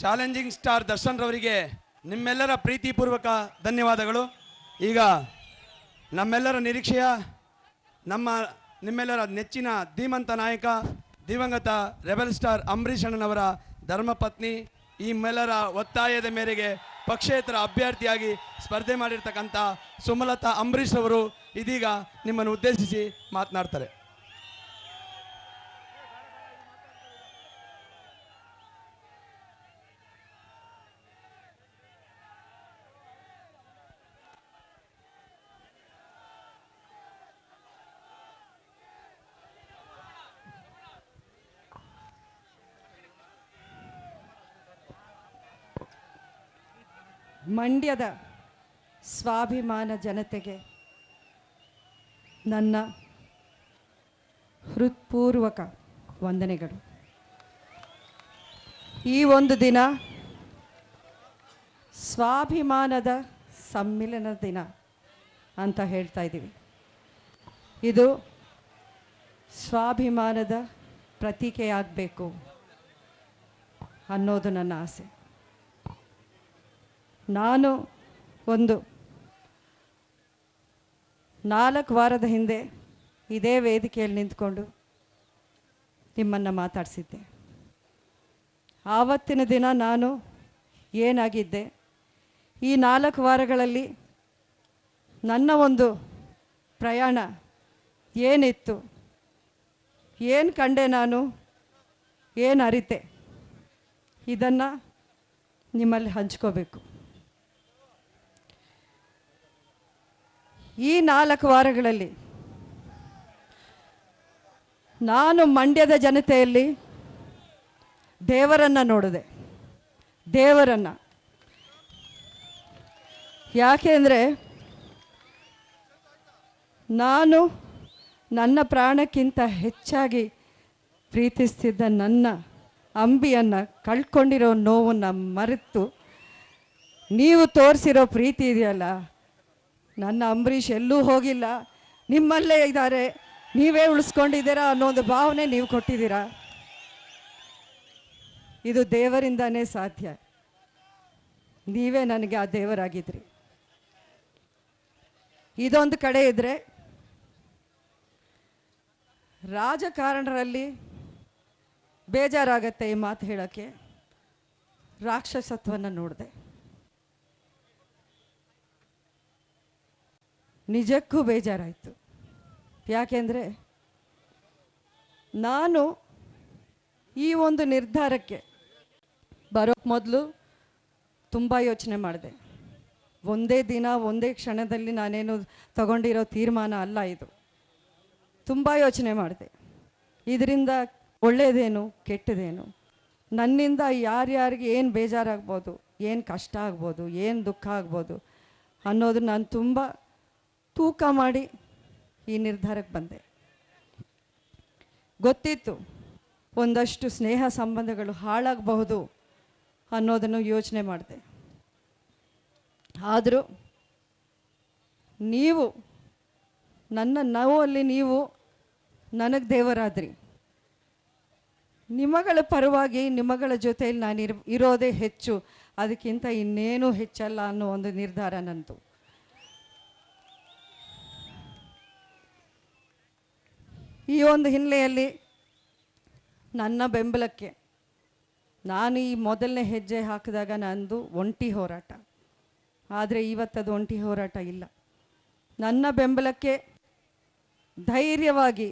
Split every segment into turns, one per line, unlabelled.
Challenging star Darshan ರವರಿಗೆ ನಿಮ್ಮೆಲ್ಲರ ಪ್ರೀತಿಪೂರ್ವಕ ಧನ್ಯವಾದಗಳು. ಈಗ ನಮ್ಮೆಲ್ಲರ ನಿರೀಕ್ಷೆಯ, ನಮ್ಮ ನಿಮ್ಮೆಲ್ಲರ ನೆಚ್ಚಿನ ಧೀಮಂತ ನಾಯಕ, ದಿವಂಗತ ರೆಬಲ್ ಸ್ಟಾರ್ ಅಂಬರೀಷ್ ಅಣ್ಣನವರ ಧರ್ಮಪತ್ನಿ, ಈ ಮೆಲ್ಲರ ಒತ್ತಾಯದ ಮೇರೆಗೆ ಪಕ್ಷೇತರ ಅಭ್ಯರ್ಥಿಯಾಗಿ ಸ್ಪರ್ಧೆ ಮಾಡಿರ್ತಕ್ಕಂಥ ಸುಮಲತಾ ಅಂಬರೀಷ್ ಅವರು ಇದೀಗ ನಿಮ್ಮನ್ನು ಉದ್ದೇಶಿಸಿ ಮಾತನಾಡ್ತಾರೆ.
ಮಂಡ್ಯದ ಸ್ವಾಭಿಮಾನ ಜನತೆಗೆ ನನ್ನ ಹೃತ್ಪೂರ್ವಕ ವಂದನೆಗಳು. ಈ ಒಂದು ದಿನ ಸ್ವಾಭಿಮಾನದ ಸಮ್ಮಿಲನ ದಿನ ಅಂತ ಹೇಳ್ತಾ ಇದ್ದೀವಿ. ಇದು ಸ್ವಾಭಿಮಾನದ ಪ್ರತೀಕೆಯಾಗಬೇಕು ಅನ್ನೋದು ನನ್ನ ಆಸೆ. ನಾನು ಒಂದು ನಾಲ್ಕು ವಾರದ ಹಿಂದೆ ಇದೇ ವೇದಿಕೆಯಲ್ಲಿ ನಿಂತ್ಕೊಂಡು ನಿಮ್ಮನ್ನು ಮಾತಾಡಿಸಿದ್ದೆ. ಆವತ್ತಿನ ದಿನ ನಾನು ಏನಾಗಿದ್ದೆ? ಈ ನಾಲ್ಕು ವಾರಗಳಲ್ಲಿ ನನ್ನ ಒಂದು ಪ್ರಯಾಣ ಏನಿತ್ತು? ಏನು ಕಂಡೆ ನಾನು? ಏನು ಅರಿತೆ? ಇದನ್ನು ನಿಮ್ಮಲ್ಲಿ ಹಂಚ್ಕೋಬೇಕು. ಈ ನಾಲ್ಕು ವಾರಗಳಲ್ಲಿ ನಾನು ಮಂಡ್ಯದ ಜನತೆಯಲ್ಲಿ ದೇವರನ್ನು ನೋಡಿದೆ. ದೇವರನ್ನು. ಯಾಕೆಂದರೆ ನಾನು ನನ್ನ ಪ್ರಾಣಕ್ಕಿಂತ ಹೆಚ್ಚಾಗಿ ಪ್ರೀತಿಸ್ತಿದ್ದ ನನ್ನ ಅಂಬಿಯನ್ನು ಕಳ್ಕೊಂಡಿರೋ ನೋವನ್ನು ಮರೆತು ನೀವು ತೋರಿಸಿರೋ ಪ್ರೀತಿ ಇದೆಯಲ್ಲ ನನ್ನ ಅಂಬರೀಷ್ ಎಲ್ಲೂ ಹೋಗಿಲ್ಲ. ನಿಮ್ಮಲ್ಲೇ ಇದ್ದಾರೆ. ನೀವೇ ಉಳಿಸ್ಕೊಂಡಿದ್ದೀರಾ ಅನ್ನೋ ಒಂದು ಭಾವನೆ ನೀವು ಕೊಟ್ಟಿದ್ದೀರಾ? ಇದು ದೇವರಿಂದನೇ ಸಾಧ್ಯ. ನೀವೇ ನನಗೆ ಆ ದೇವರಾಗಿದ್ರಿ. ಇದೊಂದು ಕಡೆ ಇದ್ದರೆ ರಾಜಕಾರಣರಲ್ಲಿ ಬೇಜಾರಾಗತ್ತೆ ಈ ಮಾತು ಹೇಳೋಕ್ಕೆ. ರಾಕ್ಷಸತ್ವವನ್ನು ನೋಡಿದೆ. ನಿಜಕ್ಕೂ ಬೇಜಾರಾಯಿತು. ಯಾಕೆಂದರೆ ನಾನು ಈ ಒಂದು ನಿರ್ಧಾರಕ್ಕೆ ಬರೋಕ್ಕೆ ಮೊದಲು ತುಂಬ ಯೋಚನೆ ಮಾಡಿದೆ. ಒಂದೇ ದಿನ, ಒಂದೇ ಕ್ಷಣದಲ್ಲಿ ನಾನೇನು ತಗೊಂಡಿರೋ ತೀರ್ಮಾನ ಅಲ್ಲ ಇದು. ತುಂಬ ಯೋಚನೆ ಮಾಡಿದೆ. ಇದರಿಂದ ಒಳ್ಳೆಯದೇನು ಕೆಟ್ಟದೇನು? ನನ್ನಿಂದ ಯಾರ್ಯಾರಿಗೆ ಏನು ಬೇಜಾರಾಗ್ಬೋದು, ಏನು ಕಷ್ಟ ಆಗ್ಬೋದು, ಏನು ದುಃಖ ಆಗ್ಬೋದು ಅನ್ನೋದು ನಾನು ತುಂಬ ತೂಕ ಮಾಡಿ ಈ ನಿರ್ಧಾರಕ್ಕೆ ಬಂದೆ. ಗೊತ್ತಿತ್ತು ಒಂದಷ್ಟು ಸ್ನೇಹ ಸಂಬಂಧಗಳು ಹಾಳಾಗಬಹುದು ಅನ್ನೋದನ್ನು ಯೋಚನೆ ಮಾಡಿದೆ. ಆದರೂ ನೀವು ನನ್ನ ನೋವಲ್ಲಿ ನೀವು ನನಗೆ ದೇವರಾದ್ರಿ. ನಿಮಗಳ ಪರವಾಗಿ ನಿಮಗಳ ಜೊತೆಯಲ್ಲಿ ನಾನು ಇರೋದೇ ಹೆಚ್ಚು. ಅದಕ್ಕಿಂತ ಇನ್ನೇನು ಹೆಚ್ಚಲ್ಲ ಅನ್ನೋ ಒಂದು ನಿರ್ಧಾರ ನಂದು. ಈ ಒಂದು ಹಿನ್ನೆಲೆಯಲ್ಲಿ ನನ್ನ ಬೆಂಬಲಕ್ಕೆ ನಾನು ಈ ಮೊದಲನೇ ಹೆಜ್ಜೆ ಹಾಕಿದಾಗ ನಂದು ಒಂಟಿ ಹೋರಾಟ. ಆದರೆ ಇವತ್ತದು ಒಂಟಿ ಹೋರಾಟ ಇಲ್ಲ. ನನ್ನ ಬೆಂಬಲಕ್ಕೆ ಧೈರ್ಯವಾಗಿ,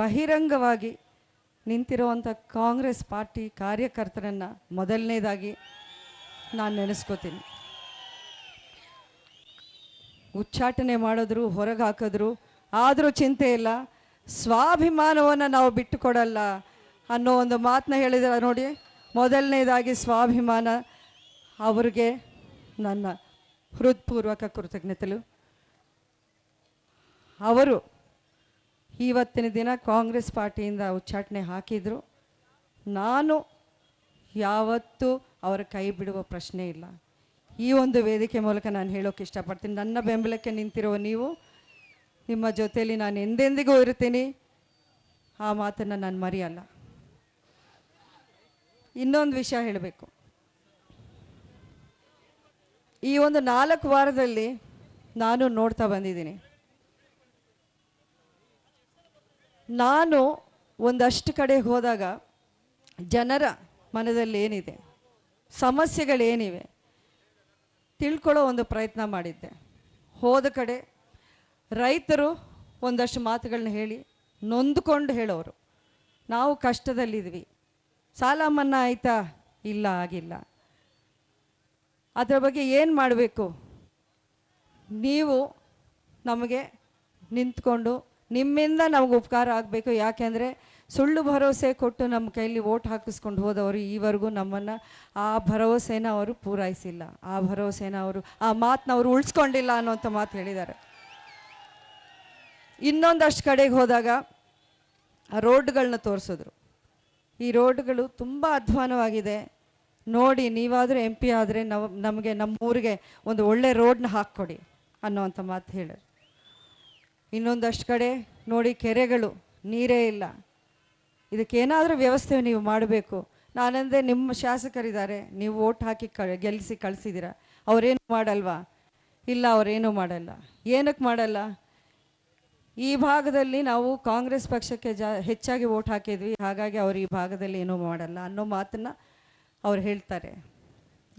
ಬಹಿರಂಗವಾಗಿ ನಿಂತಿರುವಂಥ ಕಾಂಗ್ರೆಸ್ ಪಾರ್ಟಿ ಕಾರ್ಯಕರ್ತರನ್ನು ಮೊದಲನೇದಾಗಿ ನಾನು ನೆನೆಸ್ಕೋತೀನಿ. ಉಚ್ಚಾಟನೆ ಮಾಡಿದ್ರು, ಹೊರಗೆ ಹಾಕಿದ್ರು, ಆದರೂ ಚಿಂತೆ ಇಲ್ಲ. ಸ್ವಾಭಿಮಾನವನ್ನು ನಾವು ಬಿಟ್ಟುಕೊಡಲ್ಲ ಅನ್ನೋ ಒಂದು ಮಾತನ್ನ ಹೇಳಿದ್ರೆ ನೋಡಿ. ಮೊದಲನೇದಾಗಿ ಸ್ವಾಭಿಮಾನ ಅವರಿಗೆ ನನ್ನ ಹೃತ್ಪೂರ್ವಕ ಕೃತಜ್ಞತೆಗಳು. ಅವರು ಇವತ್ತಿನ ದಿನ ಕಾಂಗ್ರೆಸ್ ಪಾರ್ಟಿಯಿಂದ ಉಚ್ಚಾಟನೆ ಹಾಕಿದರು. ನಾನು ಯಾವತ್ತೂ ಅವರ ಕೈ ಬಿಡುವ ಪ್ರಶ್ನೆ ಇಲ್ಲ. ಈ ಒಂದು ವೇದಿಕೆ ಮೂಲಕ ನಾನು ಹೇಳೋಕೆ ಇಷ್ಟಪಡ್ತೀನಿ. ನನ್ನ ಬೆಂಬಲಕ್ಕೆ ನಿಂತಿರುವ ನೀವು ನಿಮ್ಮ ಜೊತೆಯಲ್ಲಿ ನಾನು ಎಂದೆಂದಿಗೂ ಇರ್ತೀನಿ ಆ ಮಾತನ್ನು ನಾನು ಮರೆಯಲ್ಲ. ಇನ್ನೊಂದು ವಿಷಯ ಹೇಳಬೇಕು. ಈ ಒಂದು ನಾಲ್ಕು ವಾರದಲ್ಲಿ ನಾನು ನೋಡ್ತಾ ಬಂದಿದ್ದೀನಿ. ನಾನು ಒಂದಷ್ಟು ಕಡೆ ಹೋದಾಗ ಜನರ ಮನದಲ್ಲಿ ಏನಿದೆ? ಸಮಸ್ಯೆಗಳೇನಿವೆ? ತಿಳ್ಕೊಳ್ಳೋ ಒಂದು ಪ್ರಯತ್ನ ಮಾಡಿದ್ದೆ. ಹೋದ ಕಡೆ ರೈತರು ಒಂದಷ್ಟು ಮಾತುಗಳನ್ನ ಹೇಳಿ ನೊಂದ್ಕೊಂಡು ಹೇಳೋರು. ನಾವು ಕಷ್ಟದಲ್ಲಿದ್ವಿ. ಸಾಲ ಮನ್ನಾ ಆಯಿತಾ? ಇಲ್ಲ, ಆಗಿಲ್ಲ. ಅದರ ಬಗ್ಗೆ ಏನು ಮಾಡಬೇಕು? ನೀವು ನಮಗೆ ನಿಂತ್ಕೊಂಡು ನಿಮ್ಮಿಂದ ನಮಗೆ ಉಪಕಾರ ಆಗಬೇಕು. ಯಾಕೆಂದರೆ ಸುಳ್ಳು ಭರವಸೆ ಕೊಟ್ಟು ನಮ್ಮ ಕೈಲಿ ಓಟ್ ಹಾಕಿಸ್ಕೊಂಡು ಹೋದವರು ಈವರೆಗೂ ನಮ್ಮನ್ನು ಆ ಭರವಸೆನ ಅವರು ಪೂರೈಸಿಲ್ಲ. ಆ ಭರವಸೆನ ಅವರು, ಆ ಮಾತನ್ನ ಅವರು ಉಳಿಸ್ಕೊಂಡಿಲ್ಲ ಅನ್ನೋಂಥ ಮಾತು ಹೇಳಿದ್ದಾರೆ. ಇನ್ನೊಂದಷ್ಟು ಕಡೆಗೆ ಹೋದಾಗ ಆ ರೋಡ್ಗಳನ್ನ ತೋರಿಸಿದ್ರು. ಈ ರೋಡ್ಗಳು ತುಂಬ ಅಧ್ವಾನವಾಗಿದೆ. ನೋಡಿ, ನೀವಾದರೂ ಎಂ ಪಿ ಆದರೆ ನಾವು, ನಮಗೆ ನಮ್ಮ ಊರಿಗೆ ಒಂದು ಒಳ್ಳೆ ರೋಡ್ನ ಹಾಕ್ಕೊಡಿ ಅನ್ನೋವಂಥ ಮಾತು ಹೇಳಿದ್ರು ಇನ್ನೊಂದಷ್ಟು ಕಡೆ ನೋಡಿ, ಕೆರೆಗಳು, ನೀರೇ ಇಲ್ಲ. ಇದಕ್ಕೇನಾದರೂ ವ್ಯವಸ್ಥೆ ನೀವು ಮಾಡಬೇಕು. ನಾನಂದರೆ ನಿಮ್ಮ ಶಾಸಕರಿದ್ದಾರೆ, ನೀವು ಓಟ್ ಹಾಕಿ ಕ ಗೆಲ್ಲಿಸಿ ಕಳಿಸಿದ್ದೀರ. ಅವರೇನು ಮಾಡಲ್ವಾ? ಇಲ್ಲ, ಅವರೇನು ಮಾಡಲ್ಲ. ಏನಕ್ಕೆ ಮಾಡಲ್ಲ? ಈ ಭಾಗದಲ್ಲಿ ನಾವು ಕಾಂಗ್ರೆಸ್ ಪಕ್ಷಕ್ಕೆ ಜಾ ಹೆಚ್ಚಾಗಿ ಓಟ್ ಹಾಕಿದ್ವಿ. ಹಾಗಾಗಿ ಅವರು ಈ ಭಾಗದಲ್ಲಿ ಏನೂ ಮಾಡಲ್ಲ ಅನ್ನೋ ಮಾತನ್ನು ಅವ್ರು ಹೇಳ್ತಾರೆ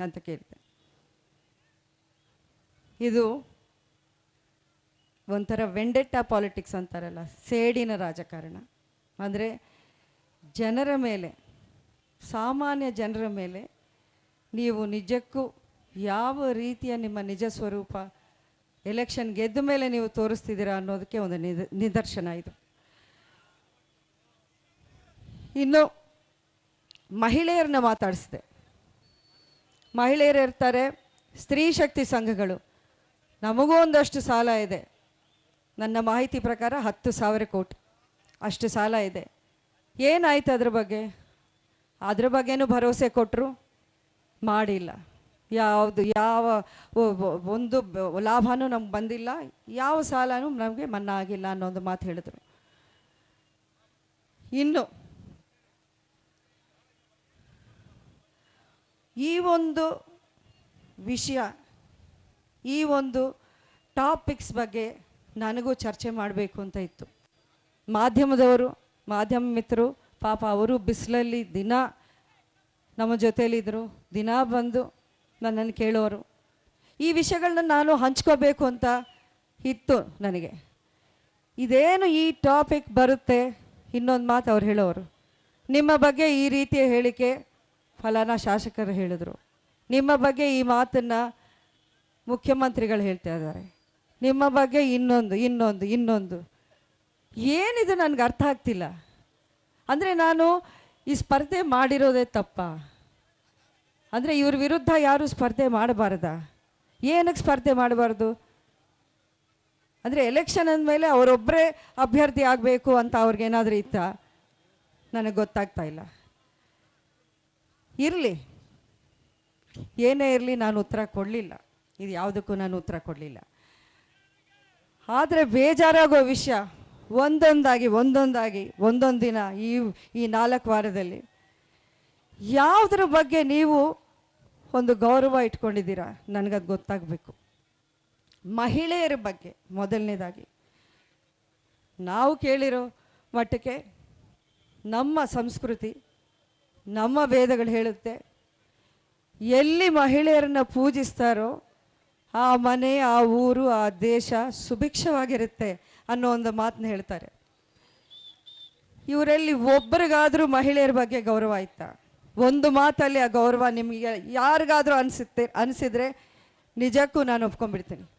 ಅಂತ ಕೇಳಿದೆ ಇದು ಒಂಥರ ವೆಂಡೆಟ್ಟ ಪಾಲಿಟಿಕ್ಸ್ ಅಂತಾರಲ್ಲ, ಸೇಡಿನ ರಾಜಕಾರಣ. ಅಂದರೆ ಜನರ ಮೇಲೆ, ಸಾಮಾನ್ಯ ಜನರ ಮೇಲೆ ನೀವು ನಿಜಕ್ಕೂ ಯಾವ ರೀತಿಯ ನಿಮ್ಮ ನಿಜ ಸ್ವರೂಪ ಎಲೆಕ್ಷನ್ ಗೆದ್ದ ಮೇಲೆ ನೀವು ತೋರಿಸ್ತಿದ್ದೀರಾ ಅನ್ನೋದಕ್ಕೆ ಒಂದು ನಿದ, ನಿದರ್ಶನ ಇದು. ಇನ್ನು ಮಹಿಳೆಯರನ್ನ ಮಾತಾಡಿಸಿದೆ. ಮಹಿಳೆಯರು ಇರ್ತಾರೆ, ಸ್ತ್ರೀ ಶಕ್ತಿ ಸಂಘಗಳು. ನಮಗೂ ಒಂದಷ್ಟು ಸಾಲ ಇದೆ. ನನ್ನ ಮಾಹಿತಿ ಪ್ರಕಾರ ಹತ್ತು ಸಾವಿರ ಕೋಟಿ. ಅಷ್ಟು ಸಾಲ ಇದೆ. ಏನಾಯ್ತು ಅದ್ರ ಬಗ್ಗೆ? ಅದ್ರ ಬಗ್ಗೆನೂ ಭರವಸೆ ಕೊಟ್ಟರು ಮಾಡಿಲ್ಲ. ಯಾವುದು ಯಾವ ಒಂದು ಲಾಭವೂ ಲಾಭನೂ ನಮ್ಗೆ ಬಂದಿಲ್ಲ, ಯಾವ ಸಾಲನೂ ನಮಗೆ ಮನ್ನಾ ಆಗಿಲ್ಲ ಅನ್ನೋ ಒಂದು ಮಾತು ಹೇಳಿದ್ರು. ಇನ್ನು ಈ ಒಂದು ವಿಷಯ, ಈ ಒಂದು ಟಾಪಿಕ್ಸ್ ಬಗ್ಗೆ ನನಗೂ ಚರ್ಚೆ ಮಾಡಬೇಕು ಅಂತ ಇತ್ತು. ಮಾಧ್ಯಮದವರು, ಮಾಧ್ಯಮ ಮಿತ್ರರು, ಪಾಪ ಅವರು ಬಿಸಿಲಲ್ಲಿ ದಿನ ನಮ್ಮ ಜೊತೆಯಲ್ಲಿದ್ದರು ದಿನ ಬಂದು ನನ್ನನ್ನು ಕೇಳೋರು. ಈ ವಿಷಯಗಳನ್ನ ನಾನು ಹಂಚ್ಕೋಬೇಕು ಅಂತ ಇತ್ತು ನನಗೆ. ಇದೇನು ಈ ಟಾಪಿಕ್ ಬರುತ್ತೆ? ಇನ್ನೊಂದು ಮಾತು ಅವ್ರು ಹೇಳೋರು. ನಿಮ್ಮ ಬಗ್ಗೆ ಈ ರೀತಿಯ ಹೇಳಿಕೆ ಫಲಾನ ಶಾಸಕರು ಹೇಳಿದರು. ನಿಮ್ಮ ಬಗ್ಗೆ ಈ ಮಾತನ್ನು ಮುಖ್ಯಮಂತ್ರಿಗಳು ಹೇಳ್ತಾ ಇದ್ದಾರೆ. ನಿಮ್ಮ ಬಗ್ಗೆ ಇನ್ನೊಂದು ಇನ್ನೊಂದು ಇನ್ನೊಂದು. ಏನಿದು ನನಗೆ ಅರ್ಥ ಆಗ್ತಿಲ್ಲ. ಅಂದರೆ ನಾನು ಈ ಸ್ಪರ್ಧೆ ಮಾಡಿರೋದೇ ತಪ್ಪ? ಅಂದರೆ ಇವ್ರ ವಿರುದ್ಧ ಯಾರು ಸ್ಪರ್ಧೆ ಮಾಡಬಾರ್ದಾ? ಏನಕ್ಕೆ ಸ್ಪರ್ಧೆ ಮಾಡಬಾರ್ದು? ಅಂದರೆ ಎಲೆಕ್ಷನ್ ಅಂದಮೇಲೆ ಅವರೊಬ್ಬರೇ ಅಭ್ಯರ್ಥಿ ಆಗಬೇಕು ಅಂತ ಅವ್ರಿಗೇನಾದರೂ ಇತ್ತ? ನನಗೆ ಗೊತ್ತಾಗ್ತಾ ಇಲ್ಲ. ಇರಲಿ. ಏನೇ ಇರಲಿ ನಾನು ಉತ್ತರ ಕೊಡಲಿಲ್ಲ. ಇದು ಯಾವುದಕ್ಕೂ ನಾನು ಉತ್ತರ ಕೊಡಲಿಲ್ಲ. ಆದರೆ ಬೇಜಾರಾಗೋ ವಿಷಯ ಒಂದೊಂದಾಗಿ ಒಂದೊಂದಾಗಿ, ಒಂದೊಂದು ದಿನ ಈ ಈ ನಾಲ್ಕು ವಾರದಲ್ಲಿ. ಯಾವುದ್ರ ಬಗ್ಗೆ ನೀವು ಒಂದು ಗೌರವ ಇಟ್ಕೊಂಡಿದ್ದೀರಾ? ನನಗದು ಗೊತ್ತಾಗಬೇಕು. ಮಹಿಳೆಯರ ಬಗ್ಗೆ ಮೊದಲನೇದಾಗಿ. ನಾವು ಕೇಳಿರೋ ಮಟ್ಟಕ್ಕೆ ನಮ್ಮ ಸಂಸ್ಕೃತಿ, ನಮ್ಮ ವೇದಗಳು ಹೇಳುತ್ತೆ, ಎಲ್ಲಿ ಮಹಿಳೆಯರನ್ನ ಪೂಜಿಸ್ತಾರೋ ಆ ಮನೆ, ಆ ಊರು, ಆ ದೇಶ ಸುಭಿಕ್ಷವಾಗಿರುತ್ತೆ ಅನ್ನೋ ಒಂದು ಮಾತನ್ನ ಹೇಳ್ತಾರೆ. ಇವರಲ್ಲಿ ಒಬ್ಬರಿಗಾದರೂ ಮಹಿಳೆಯರ ಬಗ್ಗೆ ಗೌರವ ಆಯ್ತಾ? ಒಂದು ಮಾತಲ್ಲಿ ಆ ಗೌರವ ನಿಮಗೆ ಯಾರಿಗಾದರೂ ಅನಿಸುತ್ತೆ, ಅನಿಸಿದರೆ ನಿಜಕ್ಕೂ ನಾನು ಒಪ್ಕೊಂಡ್ಬಿಡ್ತೀನಿ.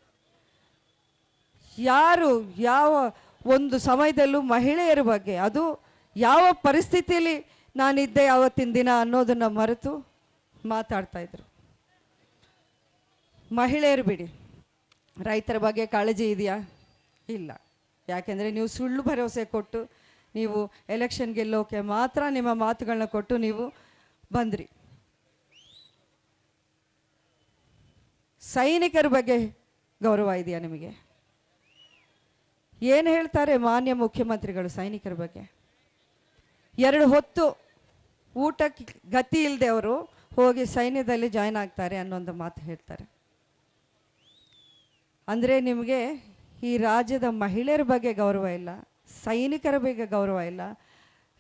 ಯಾರು ಯಾವ ಒಂದು ಸಮಯದಲ್ಲೂ ಮಹಿಳೆಯರ ಬಗ್ಗೆ, ಅದು ಯಾವ ಪರಿಸ್ಥಿತಿಯಲ್ಲಿ ನಾನಿದ್ದೆ ಆವತ್ತಿನ ದಿನ ಅನ್ನೋದನ್ನು ಮರೆತು ಮಾತಾಡ್ತಾ ಇದ್ರು. ಮಹಿಳೆಯರು ಬಿಡಿ, ರೈತರ ಬಗ್ಗೆ ಕಾಳಜಿ ಇದೆಯಾ? ಇಲ್ಲ. ಯಾಕೆಂದರೆ ನೀವು ಸುಳ್ಳು ಭರವಸೆ ಕೊಟ್ಟು ನೀವು ಎಲೆಕ್ಷನ್ ಗೆಲ್ಲೋಕೆ ಮಾತ್ರ ನಿಮ್ಮ ಮಾತುಗಳನ್ನ ಕೊಟ್ಟು ನೀವು ಬಂದ್ರಿ. ಸೈನಿಕರ ಬಗ್ಗೆ ಗೌರವ ಇದೆಯಾ ನಿಮಗೆ? ಏನು ಹೇಳ್ತಾರೆ ಮಾನ್ಯ ಮುಖ್ಯಮಂತ್ರಿಗಳು ಸೈನಿಕರ ಬಗ್ಗೆ? ಎರಡು ಹೊತ್ತು ಊಟಕ್ಕೆ ಗತಿ ಇಲ್ಲದೆ ಅವರು ಹೋಗಿ ಸೈನ್ಯದಲ್ಲಿ ಜಾಯ್ನ್ ಆಗ್ತಾರೆ ಒಂದು ಮಾತು ಹೇಳ್ತಾರೆ. ಅಂದರೆ ನಿಮಗೆ ಈ ರಾಜ್ಯದ ಮಹಿಳೆಯರ ಬಗ್ಗೆ ಗೌರವ ಇಲ್ಲ, ಸೈನಿಕರ ಬಗ್ಗೆ ಗೌರವ ಇಲ್ಲ,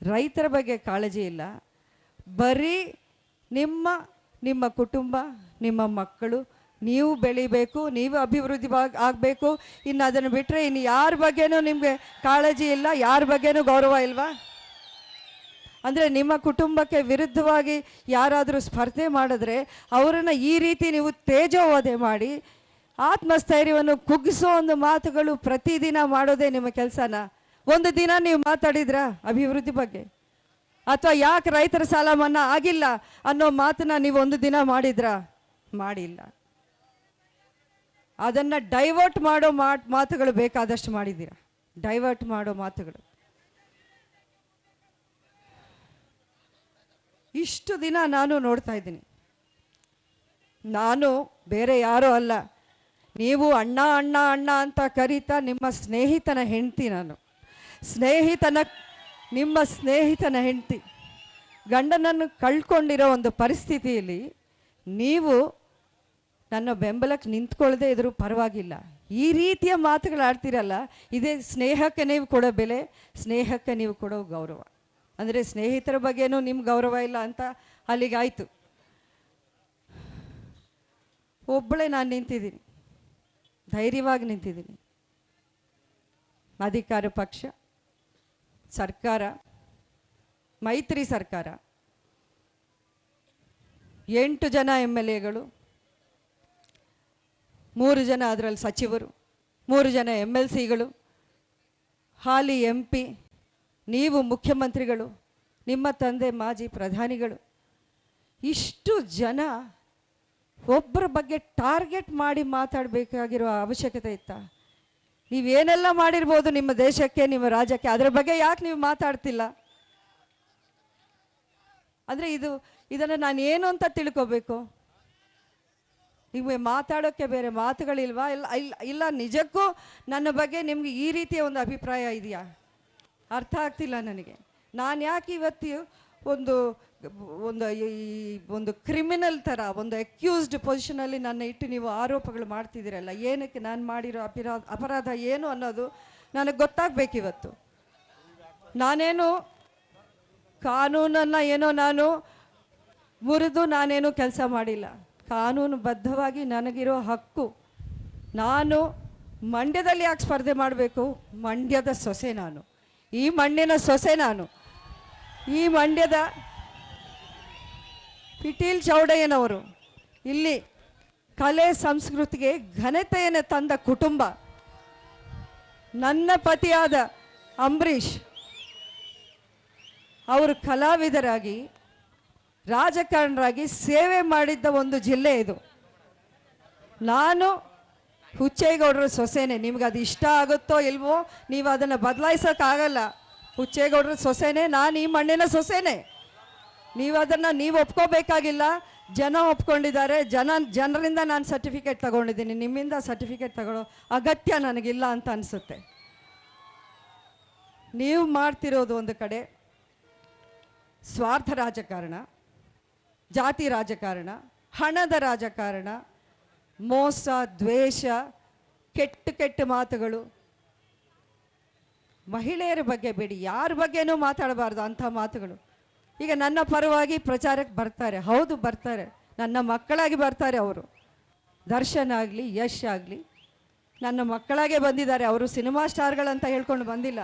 ರೈತರ ಬಗ್ಗೆ ಕಾಳಜಿ ಇಲ್ಲ ಬರೀ ನಿಮ್ಮ ನಿಮ್ಮ ಕುಟುಂಬ, ನಿಮ್ಮ ಮಕ್ಕಳು, ನೀವು ಬೆಳಿಬೇಕು, ನೀವು ಅಭಿವೃದ್ಧಿ ಆಗಬೇಕು. ಇನ್ನು ಅದನ್ನು ಬಿಟ್ಟರೆ ಇನ್ನು ಯಾರ ಬಗ್ಗೆನೂ ನಿಮಗೆ ಕಾಳಜಿ ಇಲ್ಲ, ಯಾರ ಬಗ್ಗೆನೂ ಗೌರವ ಇಲ್ವಾ? ಅಂದರೆ ನಿಮ್ಮ ಕುಟುಂಬಕ್ಕೆ ವಿರುದ್ಧವಾಗಿ ಯಾರಾದರೂ ಸ್ಪರ್ಧೆ ಮಾಡಿದ್ರೆ ಅವರನ್ನು ಈ ರೀತಿ ನೀವು ತೇಜೋವಧೆ ಮಾಡಿ, ಆತ್ಮಸ್ಥೈರ್ಯವನ್ನು ಕುಗ್ಗಿಸೋ ಒಂದು ಮಾತುಗಳು ಪ್ರತಿದಿನ ಮಾಡೋದೇ ನಿಮ್ಮ ಕೆಲಸನ? ಒಂದು ದಿನ ನೀವು ಮಾತಾಡಿದ್ರಾ ಅಭಿವೃದ್ಧಿ ಬಗ್ಗೆ? ಅಥವಾ ಯಾಕೆ ರೈತರ ಸಾಲ ಮನ್ನಾ ಆಗಿಲ್ಲ ಅನ್ನೋ ಮಾತನ್ನ ನೀವು ಒಂದು ದಿನ ಮಾಡಿದ್ರಾ? ಮಾಡಿಲ್ಲ. ಅದನ್ನ ಡೈವರ್ಟ್ ಮಾಡೋ ಮಾತು, ಮಾತುಗಳು ಬೇಕಾದಷ್ಟು ಮಾಡಿದ್ದೀರ? ಡೈವರ್ಟ್ ಮಾಡೋ ಮಾತುಗಳು. ಇಷ್ಟು ದಿನ ನಾನು ನೋಡ್ತಾ ಇದ್ದೀನಿ. ನಾನು ಬೇರೆ ಯಾರೂ ಅಲ್ಲ. ನೀವು ಅಣ್ಣ ಅಣ್ಣ ಅಣ್ಣ ಅಂತ ಕರೀತಾ ನಿಮ್ಮ ಸ್ನೇಹಿತನ ಹೆಂಡ್ತಿ ನಾನು. ಸ್ನೇಹಿತನ ನಿಮ್ಮ ಸ್ನೇಹಿತನ ಹೆಂಡತಿ, ಗಂಡನನ್ನು ಕಳ್ಕೊಂಡಿರೋ ಒಂದು ಪರಿಸ್ಥಿತಿಯಲ್ಲಿ ನೀವು ನನ್ನ ಬೆಂಬಲಕ್ಕೆ ನಿಂತ್ಕೊಳ್ಳದೆ ಇದ್ರೂ ಪರವಾಗಿಲ್ಲ. ಈ ರೀತಿಯ ಮಾತುಗಳು ಆಡ್ತೀರಲ್ಲ, ಇದೇ ಸ್ನೇಹಕ್ಕೆ ನೀವು ಕೊಡೋ ಬೆಲೆ, ಸ್ನೇಹಕ್ಕೆ ನೀವು ಕೊಡೋ ಗೌರವ. ಅಂದರೆ ಸ್ನೇಹಿತರ ಬಗ್ಗೆನೂ ನಿಮ್ಮ ಗೌರವ ಇಲ್ಲ ಅಂತ ಅಲ್ಲಿಗಾಯಿತು. ಒಬ್ಬಳೇ ನಾನು ನಿಂತಿದ್ದೀನಿ, ಧೈರ್ಯವಾಗಿ ನಿಂತಿದ್ದೀನಿ. ಅಧಿಕಾರ ಪಕ್ಷ. ಸರ್ಕಾರ, ಮೈತ್ರಿ ಸರ್ಕಾರ, ಎಂಟು ಜನ ಎಂ ಎಲ್ ಎಗಳು ಮೂರು ಜನ ಅದರಲ್ಲಿ ಸಚಿವರು, ಮೂರು ಜನ ಎಂ ಎಲ್ ಸಿಗಳು ಹಾಲಿ ಎಂ ಪಿ ನೀವು ಮುಖ್ಯಮಂತ್ರಿಗಳು, ನಿಮ್ಮ ತಂದೆ ಮಾಜಿ ಪ್ರಧಾನಿಗಳು, ಇಷ್ಟು ಜನ ಒಬ್ಬರ ಬಗ್ಗೆ ಟಾರ್ಗೆಟ್ ಮಾಡಿ ಮಾತಾಡಬೇಕಾಗಿರೋ ಅವಶ್ಯಕತೆ ಇತ್ತಾ? ನೀವೇನೆಲ್ಲ ಮಾಡಿರ್ಬೋದು ನಿಮ್ಮ ದೇಶಕ್ಕೆ, ನಿಮ್ಮ ರಾಜ್ಯಕ್ಕೆ, ಅದರ ಬಗ್ಗೆ ಯಾಕೆ ನೀವು ಮಾತಾಡ್ತಿಲ್ಲ? ಅಂದರೆ ಇದು, ಇದನ್ನು ನಾನು ಏನು ಅಂತ ತಿಳ್ಕೊಬೇಕು? ನಿಮಗೆ ಮಾತಾಡೋಕ್ಕೆ ಬೇರೆ ಮಾತುಗಳಿಲ್ವಾ? ಇಲ್ಲ ಇಲ್ಲ ಇಲ್ಲ, ನಿಜಕ್ಕೂ ನನ್ನ ಬಗ್ಗೆ ನಿಮಗೆ ಈ ರೀತಿಯ ಒಂದು ಅಭಿಪ್ರಾಯ ಇದೆಯಾ? ಅರ್ಥ ಆಗ್ತಿಲ್ಲ ನನಗೆ. ನಾನು ಯಾಕೆ ಇವತ್ತು ಒಂದು ಒಂದು ಈ ಒಂದು ಕ್ರಿಮಿನಲ್ ಥರ ಒಂದು ಅಕ್ಯೂಸ್ಡ್ ಪೊಸಿಷನಲ್ಲಿ ನನ್ನ ಇಟ್ಟು ನೀವು ಆರೋಪಗಳು ಮಾಡ್ತಿದ್ದೀರಲ್ಲ, ಏನಕ್ಕೆ ನಾನು ಮಾಡಿರೋ ಅಪರಾಧ ಅಪರಾಧ ಏನು ಅನ್ನೋದು ನನಗೆ ಗೊತ್ತಾಗಬೇಕಿವತ್ತು ನಾನೇನು ಕಾನೂನನ್ನು ಏನೋ ನಾನು ಮುರಿದು ನಾನೇನು ಕೆಲಸ ಮಾಡಿಲ್ಲ. ಕಾನೂನು ಬದ್ಧವಾಗಿ ನನಗಿರೋ ಹಕ್ಕು ನಾನು ಮಂಡ್ಯದಲ್ಲಿ ಯಾಕೆ ಸ್ಪರ್ಧೆ ಮಾಡಬೇಕು? ಮಂಡ್ಯದ ಸೊಸೆ ನಾನು. ಈ ಮಣ್ಣಿನ ಸೊಸೆ ನಾನು. ಈ ಮಂಡ್ಯದ ಪಿಟೀಲ್ ಚೌಡಯ್ಯನವರು. ಇಲ್ಲಿ ಕಲೆ ಸಂಸ್ಕೃತಿಗೆ ಘನತೆಯನ್ನು ತಂದ ಕುಟುಂಬ. ನನ್ನ ಪತಿಯಾದ ಅಂಬರೀಷ್ ಅವರು ಕಲಾವಿದರಾಗಿ ರಾಜಕಾರಣರಾಗಿ ಸೇವೆ ಮಾಡಿದ್ದ ಒಂದು ಜಿಲ್ಲೆ ಇದು. ನಾನು ಹುಚ್ಚೇಗೌಡರ ಸೊಸೆನೆ. ನಿಮ್ಗೆ ಅದು ಇಷ್ಟ ಆಗುತ್ತೋ ಇಲ್ವೋ, ನೀವು ಅದನ್ನು ಬದಲಾಯಿಸೋಕ್ಕಾಗಲ್ಲ. ಹುಚ್ಚೇಗೌಡರ ಸೊಸೆನೆ, ನಾನು ಈ ಮಣ್ಣಿನ ಸೊಸೆನೆ. ನೀವು ಅದನ್ನು ನೀವು ಒಪ್ಕೋಬೇಕಾಗಿಲ್ಲ. ಜನ ಒಪ್ಕೊಂಡಿದ್ದಾರೆ. ಜನ, ಜನರಿಂದ ನಾನು ಸರ್ಟಿಫಿಕೇಟ್ ತಗೊಂಡಿದ್ದೀನಿ. ನಿಮ್ಮಿಂದ ಸರ್ಟಿಫಿಕೇಟ್ ತಗೊಳ್ಳೋ ಅಗತ್ಯ ನನಗಿಲ್ಲ ಅಂತ ಅನಿಸುತ್ತೆ. ನೀವು ಮಾಡ್ತಿರೋದು ಒಂದು ಕಡೆ ಸ್ವಾರ್ಥ ರಾಜಕಾರಣ, ಜಾತಿ ರಾಜಕಾರಣ, ಹಣದ ರಾಜಕಾರಣ, ಮೋಸ, ದ್ವೇಷ, ಕೆಟ್ಟ ಕೆಟ್ಟ ಮಾತುಗಳು. ಮಹಿಳೆಯರ ಬಗ್ಗೆ ಬೇಡಿ. ಯಾರ ಬಗ್ಗೆನೂ ಮಾತಾಡಬಾರ್ದು ಅಂಥ ಮಾತುಗಳು. ಈಗ ನನ್ನ ಪರವಾಗಿ ಪ್ರಚಾರಕ್ಕೆ ಬರ್ತಾರೆ. ಹೌದು, ಬರ್ತಾರೆ. ನನ್ನ ಮಕ್ಕಳಾಗಿ ಬರ್ತಾರೆ ಅವರು. ದರ್ಶನ್ ಆಗಲಿ, ಯಶ್ ಆಗಲಿ. ನನ್ನ ಮಕ್ಕಳಾಗೆ ಬಂದಿದ್ದಾರೆ. ಅವರು ಸಿನಿಮಾ ಸ್ಟಾರ್ಗಳಂತ ಹೇಳ್ಕೊಂಡು ಬಂದಿಲ್ಲ.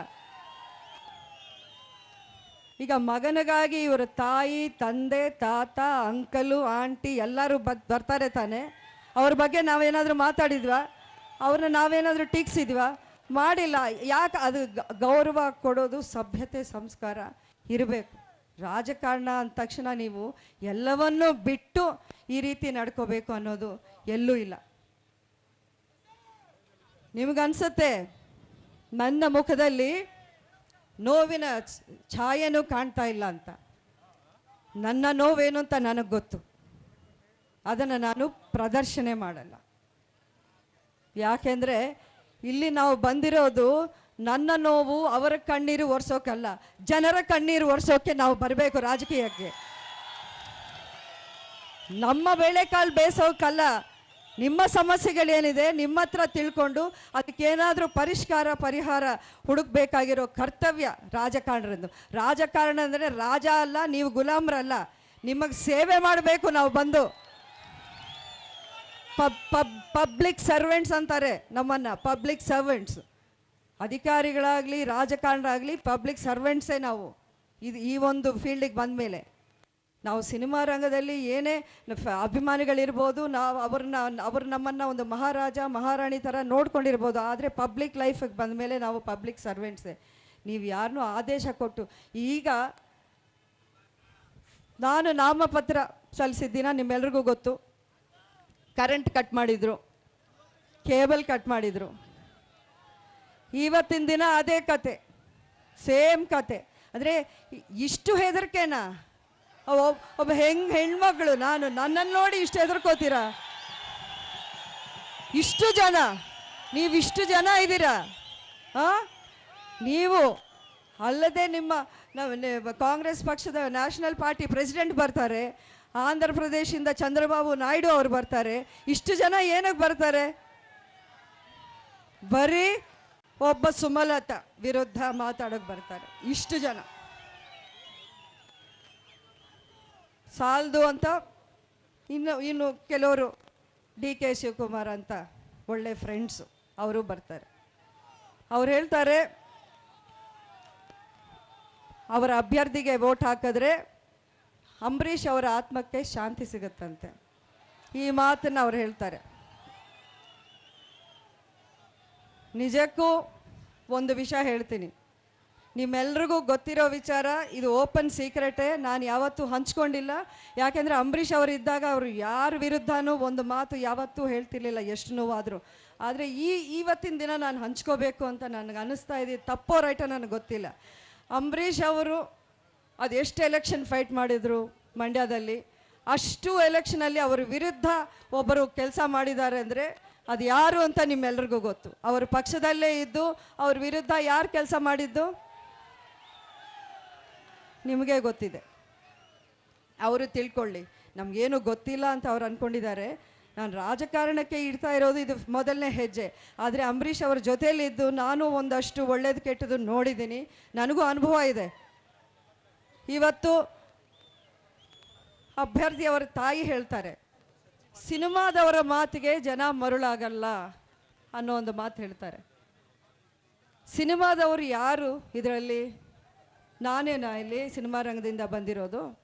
ಈಗ ಮಗನಿಗಾಗಿ ಇವರ ತಾಯಿ, ತಂದೆ, ತಾತ, ಅಂಕಲು, ಆಂಟಿ ಎಲ್ಲರೂ ಬರ್ತಾರೆ ತಾನೆ. ಅವ್ರ ಬಗ್ಗೆ ನಾವೇನಾದರೂ ಮಾತಾಡಿದ್ವಾ? ಅವ್ರನ್ನ ನಾವೇನಾದರೂ ಟೀಕ್ಸಿದ್ವಾ? ಮಾಡಿಲ್ಲ. ಯಾಕೆ ಅದು ಗೌರವ ಕೊಡೋದು ಸಭ್ಯತೆ ಸಂಸ್ಕಾರ ಇರಬೇಕು. ರಾಜಕಾರಣ ಅಂದ ತಕ್ಷಣ ನೀವು ಎಲ್ಲವನ್ನೂ ಬಿಟ್ಟು ಈ ರೀತಿ ನಡ್ಕೋಬೇಕು ಅನ್ನೋದು ಎಲ್ಲೂ ಇಲ್ಲ. ನಿಮಗನ್ಸುತ್ತೆ, ನನ್ನ ಮುಖದಲ್ಲಿ ನೋವಿನ ಛಾಯೆನೂ ಕಾಣ್ತಾ ಇಲ್ಲ ಅಂತ. ನನ್ನ ನೋವೇನು ಅಂತ ನನಗೆ ಗೊತ್ತು. ಅದನ್ನು ನಾನು ಪ್ರದರ್ಶನೆ ಮಾಡಲ್ಲ. ಯಾಕೆಂದರೆ ಇಲ್ಲಿ ನಾವು ಬಂದಿರೋದು ನನ್ನ ನೋವು ಅವರ ಕಣ್ಣೀರು ಒರೆಸೋಕ್ಕಲ್ಲ ಜನರ ಕಣ್ಣೀರು ಒರೆಸೋಕೆ ನಾವು ಬರಬೇಕು ರಾಜಕೀಯಕ್ಕೆ. ನಮ್ಮ ಬೇಳೆಕಾಳು ಬೇಸೋಕಲ್ಲ, ನಿಮ್ಮ ಸಮಸ್ಯೆಗಳೇನಿದೆ ನಿಮ್ಮ ಹತ್ರ ತಿಳ್ಕೊಂಡು ಅದಕ್ಕೇನಾದರೂ ಪರಿಷ್ಕಾರ, ಪರಿಹಾರ ಹುಡುಕ್ಬೇಕಾಗಿರೋ ಕರ್ತವ್ಯ ರಾಜಕಾರಣರಿಂದ ರಾಜಕಾರಣ ಅಂದರೆ ರಾಜ ಅಲ್ಲ, ನೀವು ಗುಲಾಮರಲ್ಲ, ನಿಮಗೆ ಸೇವೆ ಮಾಡಬೇಕು ನಾವು ಬಂದು. ಪಬ್ ಪಬ್, ಪಬ್ಲಿಕ್ ಸರ್ವೆಂಟ್ಸ್ ಅಂತಾರೆ ನಮ್ಮನ್ನು, ಪಬ್ಲಿಕ್ ಸರ್ವೆಂಟ್ಸ್. ಅಧಿಕಾರಿಗಳಾಗಲಿ ರಾಜಕಾರಣರಾಗಲಿ ಪಬ್ಲಿಕ್ ಸರ್ವೆಂಟ್ಸೇ ನಾವು. ಇದು ಈ ಒಂದು ಫೀಲ್ಡಿಗೆ ಬಂದ ಮೇಲೆ ನಾವು ಸಿನಿಮಾ ರಂಗದಲ್ಲಿ ಏನೇ ಅಭಿಮಾನಿಗಳಿರ್ಬೋದು, ನಾವು ಅವ್ರನ್ನ, ಅವ್ರು ನಮ್ಮನ್ನು ಒಂದು ಮಹಾರಾಜ, ಮಹಾರಾಣಿ ಥರ ನೋಡ್ಕೊಂಡಿರ್ಬೋದು, ಆದರೆ ಪಬ್ಲಿಕ್ ಲೈಫಿಗೆ ಬಂದ ಮೇಲೆ ನಾವು ಪಬ್ಲಿಕ್ ಸರ್ವೆಂಟ್ಸೇ ನೀವು ಯಾರನ್ನೂ ಆದೇಶ ಕೊಟ್ಟು, ಈಗ ನಾನು ನಾಮಪತ್ರ ಸಲ್ಲಿಸಿದ್ದಿನ ನಿಮ್ಮೆಲ್ರಿಗೂ ಗೊತ್ತು. ಕರೆಂಟ್ ಕಟ್ ಮಾಡಿದರು. ಕೇಬಲ್ ಕಟ್ ಮಾಡಿದರು. ಇವತ್ತಿನ ದಿನ ಅದೇ ಕತೆ, ಸೇಮ್ ಕತೆ. ಅಂದರೆ ಇಷ್ಟು ಹೆದರಿಕೆನಾ? ಒಬ್- ಒಬ್ಬ ಹೆಂಗ್ ಹೆಣ್ಮಗಳು, ನಾನು ನನ್ನನ್ನು ನೋಡಿ ಇಷ್ಟು ಹೆದರ್ಕೋತೀರಾ? ಇಷ್ಟು ಜನ, ನೀವು ಇಷ್ಟು ಜನ ಇದ್ದೀರಾ? ಹಾಂ ನೀವು ಅಲ್ಲದೆ ನಿಮ್ಮ ಕಾಂಗ್ರೆಸ್ ಪಕ್ಷದ ನ್ಯಾಷನಲ್ ಪಾರ್ಟಿ ಪ್ರೆಸಿಡೆಂಟ್ ಬರ್ತಾರೆ, ಆಂಧ್ರ ಪ್ರದೇಶದಿಂದ ಚಂದ್ರಬಾಬು ನಾಯ್ಡು ಅವರು ಬರ್ತಾರೆ, ಇಷ್ಟು ಜನ ಏನಕ್ಕೆ ಬರ್ತಾರೆ? ಬರೀ ಒಬ್ಬ ಸುಮಲತಾ ವಿರುದ್ಧ ಮಾತಾಡೋಕೆ ಬರ್ತಾರೆ. ಇಷ್ಟು ಜನ. ಸಾಲದು ಅಂತ ಇನ್ನು ಇನ್ನು ಕೆಲವರು ಡಿ ಕೆ ಶಿವಕುಮಾರ್ ಅಂತ ಒಳ್ಳೆ ಫ್ರೆಂಡ್ಸು ಅವರು ಬರ್ತಾರೆ. ಅವ್ರು ಹೇಳ್ತಾರೆ, ಅವರ ಅಭ್ಯರ್ಥಿಗೆ ವೋಟ್ ಹಾಕಿದ್ರೆ ಅಂಬರೀಷ್ ಅವರ ಆತ್ಮಕ್ಕೆ ಶಾಂತಿ ಸಿಗುತ್ತಂತೆ. ಈ ಮಾತನ್ನು ಅವ್ರು ಹೇಳ್ತಾರೆ. ನಿಜಕ್ಕೂ ಒಂದು ವಿಷಯ ಹೇಳ್ತೀನಿ. ನಿಮ್ಮೆಲ್ರಿಗೂ ಗೊತ್ತಿರೋ ವಿಚಾರ, ಇದು ಓಪನ್ ಸೀಕ್ರೆಟೇ, ನಾನು ಯಾವತ್ತೂ ಹಂಚ್ಕೊಂಡಿಲ್ಲ. ಯಾಕೆಂದರೆ ಅಂಬರೀಷ್ ಅವರು ಇದ್ದಾಗ ಅವರು ಯಾರ ವಿರುದ್ಧನೂ ಒಂದು ಮಾತು ಯಾವತ್ತೂ ಹೇಳ್ತಿರ್ಲಿಲ್ಲ, ಎಷ್ಟು ನೋವಾದರೂ. ಆದರೆ ಈ ಇವತ್ತಿನ ದಿನ ನಾನು ಹಂಚ್ಕೋಬೇಕು ಅಂತ ನನಗೆ ಅನ್ನಿಸ್ತಾ ಇದೆ, ತಪ್ಪೋ ರೈಟ ನನಗೆ ಗೊತ್ತಿಲ್ಲ. ಅಂಬರೀಷ್ ಅವರು ಅದೆಷ್ಟು ಎಲೆಕ್ಷನ್ ಫೈಟ್ ಮಾಡಿದರು ಮಂಡ್ಯದಲ್ಲಿ, ಅಷ್ಟು ಎಲೆಕ್ಷನಲ್ಲಿ ಅವರ ವಿರುದ್ಧ ಒಬ್ಬರು ಕೆಲಸ ಮಾಡಿದ್ದಾರೆ ಅಂದರೆ ಅದು ಯಾರು ಅಂತ ನಿಮ್ಮೆಲ್ರಿಗೂ ಗೊತ್ತು. ಅವರು ಪಕ್ಷದಲ್ಲೇ ಇದ್ದು, ಅವ್ರ ವಿರುದ್ಧ ಯಾರು ಕೆಲಸ ಮಾಡಿದ್ದು? ನಿಮಗೆ ಗೊತ್ತಿದೆ. ಅವರು ತಿಳ್ಕೊಳ್ಳಿ. ನಮಗೇನು ಗೊತ್ತಿಲ್ಲ ಅಂತ ಅವ್ರು ಅಂದ್ಕೊಂಡಿದ್ದಾರೆ ನಾನು ರಾಜಕಾರಣಕ್ಕೆ ಇಡ್ತಾ ಇರೋದು ಇದು ಮೊದಲನೇ ಹೆಜ್ಜೆ. ಆದರೆ ಅಂಬರೀಷ್ ಅವ್ರ ಜೊತೆಯಲ್ಲಿದ್ದು ನಾನು ಒಂದಷ್ಟು ಒಳ್ಳೇದು ಕೆಟ್ಟದ್ದು ನೋಡಿದ್ದೀನಿ. ನನಗೂ ಅನುಭವ ಇದೆ. ಇವತ್ತು ಅಭ್ಯರ್ಥಿಯವರ ತಾಯಿ ಹೇಳ್ತಾರೆ. ಸಿನಿಮಾದವರ ಮಾತಿಗೆ ಜನ ಮರುಳಾಗಲ್ಲ ಅನ್ನೋ ಒಂದು ಮಾತು ಹೇಳ್ತಾರೆ. ಸಿನಿಮಾದವರು ಯಾರು ಇದರಲ್ಲಿ? ನಾನೇನಾ ಇಲ್ಲಿ ಸಿನಿಮಾ ರಂಗದಿಂದ ಬಂದಿರೋದು?